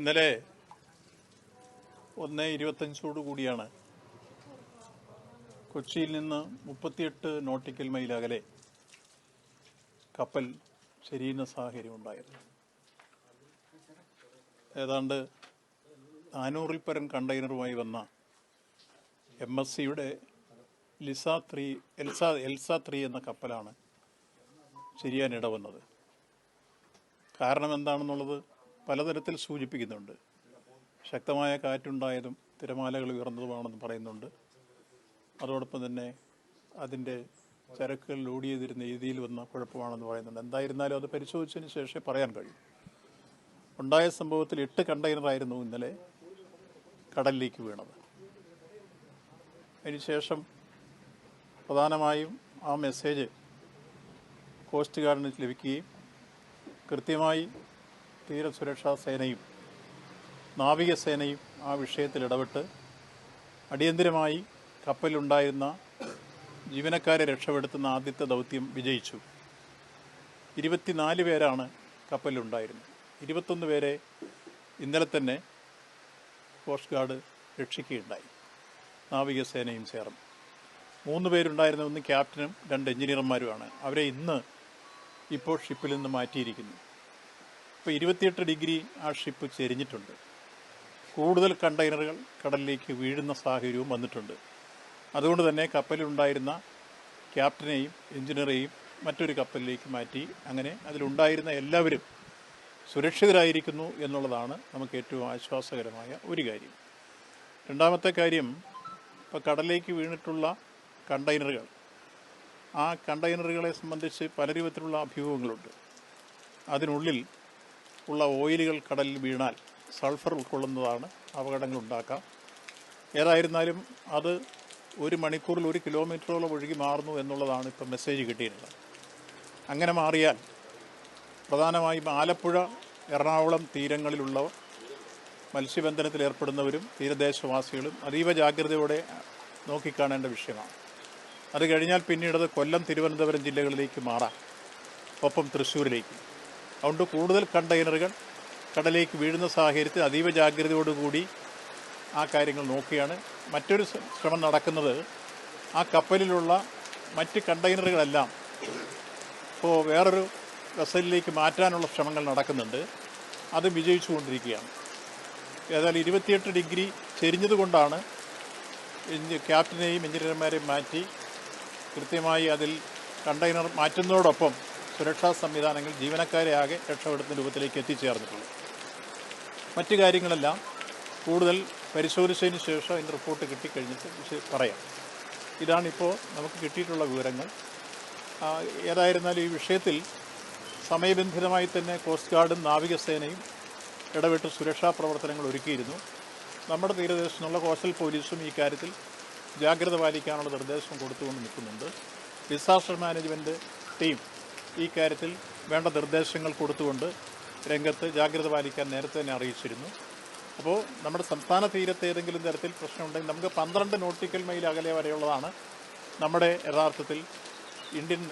ഇന്നലെ ഒന്ന് ഇരുപത്തഞ്ചോടു കൂടിയാണ് കൊച്ചിയിൽ നിന്ന് മുപ്പത്തിയെട്ട് നോട്ടിക്കൽ മൈൽ അകലെ കപ്പൽ ശരിയുന്ന സാഹചര്യം ഉണ്ടായത് ഏതാണ്ട് നാനൂറിൽ പരം കണ്ടെയ്നറുമായി വന്ന എം എസ് സിയുടെ Lisa three Elsa Elsa three എന്ന കപ്പലാണ് ശരിയാൻ ഇടവന്നത്. കാരണം എന്താണെന്നുള്ളത്? പലതരത്തിൽ സൂചിപ്പിക്കുന്നുണ്ട്. ശക്തമായ കാറ്റുണ്ടായതും തിരമാലകൾ ഉയർന്നതുമാണെന്ന് പറയുന്നുണ്ട്. അതോടൊപ്പം തന്നെ അതിന്റെ ചരക്കുകൾ ലോഡ് ചെയ്തിരുന്ന രീതിയിൽ വന്ന കുഴപ്പമാണെന്ന് പറയുന്നുണ്ട്. എന്തായിരുന്നാലും അത് പരിശോധിച്ചതിന് ശേഷമേ പറയാൻ കഴിയും. ഉണ്ടായ സംഭവത്തിൽ എട്ട് കണ്ടെയ്നറായിരുന്നു ഇന്നലെ കടലിലേക്ക് വീണത്. അതിനുശേഷം പ്രധാനമായും ആ മെസ്സേജ് കോസ്റ്റ് ഗാർഡിന് ലഭിക്കുകയും കൃത്യമായി തീരസുരക്ഷാ സേനയും നാവികസേനയും ആ വിഷയത്തിൽ ഇടപെട്ട് അടിയന്തിരമായി കപ്പലിലുണ്ടായിരുന്ന ജീവനക്കാരെ രക്ഷപ്പെടുത്തുന്ന ആദ്യത്തെ ദൗത്യം വിജയിച്ചു. ഇരുപത്തിനാല് പേരാണ് കപ്പലിലുണ്ടായിരുന്നത്. ഇരുപത്തൊന്ന് പേരെ ഇന്നലെ തന്നെ കോസ്റ്റ് ഗാർഡ് രക്ഷിക്കുകയുണ്ടായി. നാവികസേനയും ചേർന്ന്. മൂന്ന് പേരുണ്ടായിരുന്ന ഒന്ന് ക്യാപ്റ്റനും രണ്ട് എഞ്ചിനീയർമാരുമാണ്. അവരെ ഇന്ന് ഇപ്പോൾ ഷിപ്പിൽ നിന്ന് മാറ്റിയിരിക്കുന്നു. ഇപ്പോൾ ഇരുപത്തിയെട്ട് ഡിഗ്രി ആ ഷിപ്പ് ചെരിഞ്ഞിട്ടുണ്ട്. കൂടുതൽ കണ്ടെയ്നറുകൾ കടലിലേക്ക് വീഴുന്ന സാഹചര്യവും വന്നിട്ടുണ്ട്. അതുകൊണ്ട് തന്നെ കപ്പലിലുണ്ടായിരുന്ന ക്യാപ്റ്റനെയും എഞ്ചിനീയറേയും മറ്റൊരു കപ്പലിലേക്ക് മാറ്റി അങ്ങനെ അതിലുണ്ടായിരുന്ന എല്ലാവരും സുരക്ഷിതരായിരിക്കുന്നു എന്നുള്ളതാണ് നമുക്ക് ഏറ്റവും ആശ്വാസകരമായ ഒരു കാര്യം. രണ്ടാമത്തെ കാര്യം ഇപ്പോൾ കടലിലേക്ക് വീണിട്ടുള്ള കണ്ടെയ്നറുകൾ. ആ കണ്ടെയ്നറുകളെ സംബന്ധിച്ച് പല രൂപത്തിലുള്ള അഭ്യൂഹങ്ങളുണ്ട്. അതിനുള്ളിൽ ഉള്ള ഓയിലുകൾ കടലിൽ വീണാൽ സൾഫർ ഉൾക്കൊള്ളുന്നതാണ് അപകടങ്ങൾ ഉണ്ടാക്കാം ഏതായിരുന്നാലും അത് ഒരു മണിക്കൂറിൽ ഒരു കിലോമീറ്ററോളം ഒഴുകി മാറുന്നു എന്നുള്ളതാണ് ഇപ്പം മെസ്സേജ് കിട്ടിയിട്ടുള്ളത് അങ്ങനെ മാറിയാൽ പ്രധാനമായും ആലപ്പുഴ എറണാകുളം തീരങ്ങളിലുള്ളവർ മത്സ്യബന്ധനത്തിൽ ഏർപ്പെടുന്നവരും തീരദേശവാസികളും അതീവ ജാഗ്രതയോടെ നോക്കിക്കാണേണ്ട വിഷയമാണ്. അത് കഴിഞ്ഞാൽ പിന്നീട് അത് കൊല്ലം തിരുവനന്തപുരം ജില്ലകളിലേക്ക് മാറാം. ഒപ്പം തൃശ്ശൂരിലേക്ക്. അതുകൊണ്ട് കൂടുതൽ കണ്ടെയ്നറുകൾ കടലേക്ക് വീഴുന്ന സാഹചര്യത്തിൽ അതീവ ജാഗ്രതയോടുകൂടി ആ കാര്യങ്ങൾ നോക്കുകയാണ്. മറ്റൊരു ശ്രമം നടക്കുന്നത് ആ കപ്പലിലുള്ള മറ്റ് കണ്ടെയ്നറുകളെല്ലാം ഇപ്പോൾ വേറൊരു വെസലിലേക്ക് മാറ്റാനുള്ള ശ്രമങ്ങൾ നടക്കുന്നുണ്ട്. അത് വിജയിച്ചുകൊണ്ടിരിക്കുകയാണ്. ഏതായാലും ഇരുപത്തിയെട്ട് ഡിഗ്രി ചെരിഞ്ഞതുകൊണ്ടാണ് ക്യാപ്റ്റനെയും എഞ്ചിനീയർമാരെയും മാറ്റി കൃത്യമായി അതിൽ കണ്ടെയ്നർ മാറ്റുന്നതോടൊപ്പം സുരക്ഷാ സംവിധാനങ്ങൾ ജീവനക്കാരെ ആകെ രക്ഷപ്പെടുത്തുന്ന രൂപത്തിലേക്ക് എത്തിച്ചേർന്നിട്ടുള്ളത് മറ്റു കാര്യങ്ങളെല്ലാം കൂടുതൽ പരിശോധിച്ചതിന് ശേഷം അതിന്റെ റിപ്പോർട്ട് കിട്ടിക്കഴിഞ്ഞിട്ട് പറയാം. ഇതാണിപ്പോൾ നമുക്ക് കിട്ടിയിട്ടുള്ള വിവരങ്ങൾ. ഏതായിരുന്നാലും ഈ വിഷയത്തിൽ സമയബന്ധിതമായി തന്നെ കോസ്റ്റ് ഗാർഡും നാവികസേനയും ഇടപെട്ട് സുരക്ഷാ പ്രവർത്തനങ്ങൾ ഒരുക്കിയിരുന്നു. നമ്മുടെ തീരദേശത്തുള്ള കോസ്റ്റൽ പോലീസും ഈ കാര്യത്തിൽ ജാഗ്രത പാലിക്കാനുള്ള നിർദ്ദേശം കൊടുത്തുകൊണ്ട് നിൽക്കുന്നുണ്ട്. ഡിസാസ്റ്റർ മാനേജ്മെന്റ് ടീം ഈ കാര്യത്തിൽ വേണ്ട നിർദ്ദേശങ്ങൾ കൊടുത്തുകൊണ്ട് രംഗത്ത് ജാഗ്രത പാലിക്കാൻ നേരത്തെ തന്നെ അറിയിച്ചിരുന്നു. അപ്പോൾ നമ്മുടെ സംസ്ഥാന തീരത്ത് ഏതെങ്കിലും തരത്തിൽ പ്രശ്നമുണ്ടെങ്കിൽ നമുക്ക് പന്ത്രണ്ട് നോട്ടിക്കൽ മൈൽ അകലെ വരെയുള്ളതാണ് നമ്മുടെ യഥാർത്ഥത്തിൽ ഇന്ത്യൻ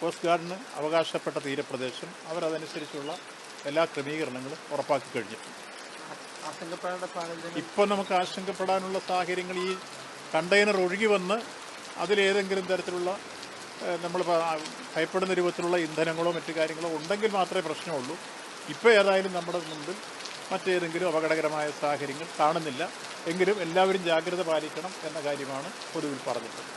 കോസ്റ്റ് ഗാർഡിന് അവകാശപ്പെട്ട തീരപ്രദേശം. അവരതനുസരിച്ചുള്ള എല്ലാ ക്രമീകരണങ്ങളും ഉറപ്പാക്കി കഴിഞ്ഞു. ഇപ്പോൾ നമുക്ക് ആശങ്കപ്പെടാനുള്ള സാഹചര്യങ്ങൾ ഈ കണ്ടെയ്നർ ഒഴുകി വന്ന് അതിലേതെങ്കിലും തരത്തിലുള്ള നമ്മൾ ഭയപ്പെടുന്ന രൂപത്തിലുള്ള ഇന്ധനങ്ങളോ മറ്റു കാര്യങ്ങളോ ഉണ്ടെങ്കിൽ മാത്രമേ പ്രശ്നമുള്ളൂ. ഇപ്പോൾ ഏതായാലും നമ്മുടെ മുമ്പിൽ മറ്റേതെങ്കിലും അപകടകരമായ സാഹചര്യങ്ങൾ കാണുന്നില്ല. എങ്കിലും എല്ലാവരും ജാഗ്രത പാലിക്കണം എന്ന കാര്യമാണ് പൊതുവിൽ പറഞ്ഞിട്ടുള്ളത്.